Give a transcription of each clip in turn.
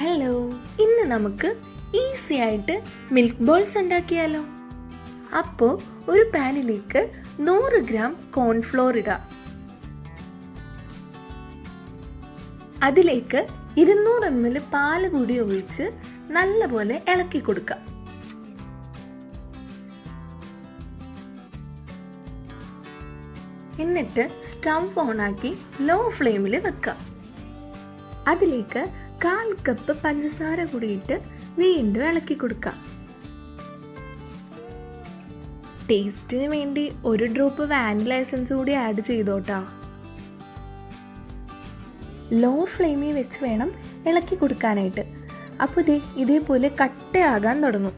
Hello ഇന്ന് നമുക്ക് easy ആയിട്ട് മിൽക്ക് ബോൾസ് ഉണ്ടാക്കിയാലോ. അപ്പോൾ ഒരു പാനിലേക്ക് നൂറ് ഗ്രാം കോൺഫ്ലോർ ഇടുക അതിലേക്ക് ഇരുന്നൂറ് എം എൽ പാൽ കൂടി ഒഴിച്ച് നല്ലപോലെ ഇളക്കി കൊടുക്കാം. എന്നിട്ട് സ്റ്റവ് ഓണാക്കി ലോ ഫ്ലെയിമിൽ വെക്കുക അതിലേക്ക് കാൽ കപ്പ് പഞ്ചസാര കൂടിയിട്ട് വീണ്ടും ഇളക്കി കൊടുക്കാം. ടേസ്റ്റിന് വേണ്ടി ഒരു ഡ്രോപ്പ് വാനില എസൻസ് കൂടി ആഡ് ചെയ്തോട്ടാ. ലോ ഫ്ലെയിമിൽ വെച്ച് വേണം ഇളക്കി കൊടുക്കാനായിട്ട്. അപ്പോൾ ഇതേ ഇതേപോലെ കട്ടയാകാൻ തുടങ്ങും.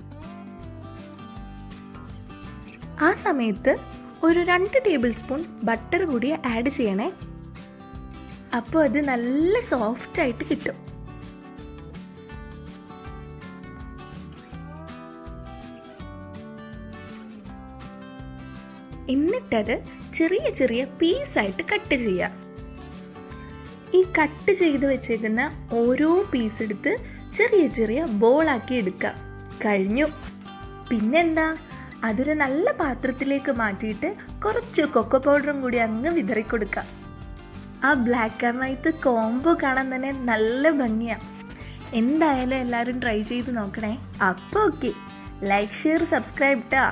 ആ സമയത്ത് ഒരു രണ്ട് ടേബിൾ സ്പൂൺ ബട്ടർ കൂടി ആഡ് ചെയ്യണേ. അപ്പോൾ അത് നല്ല സോഫ്റ്റ് ആയിട്ട് കിട്ടും. എന്നിട്ടത് ചെറിയ ചെറിയ പീസായിട്ട് കട്ട് ചെയ്യുക ഈ കട്ട് ചെയ്ത് വെച്ചേക്കുന്ന ഓരോ പീസ് എടുത്ത് ചെറിയ ചെറിയ ബോളാക്കി എടുക്കാം. കഴിഞ്ഞു. പിന്നെന്താ? അതൊരു നല്ല പാത്രത്തിലേക്ക് മാറ്റിയിട്ട് കുറച്ച് കൊക്കോ പൗഡറും കൂടി അങ്ങ് വിതറി കൊടുക്കാം. ആ ബ്ലാക്ക് ആൻഡ് വൈറ്റ് കോംബോ കാണാൻ തന്നെ നല്ല ഭംഗിയാണ് എന്തായാലും എല്ലാവരും ട്രൈ ചെയ്ത് നോക്കണേ. അപ്പോൾ ഓക്കെ ലൈക്ക് ഷെയർ സബ്സ്ക്രൈബ് ട്ടാ.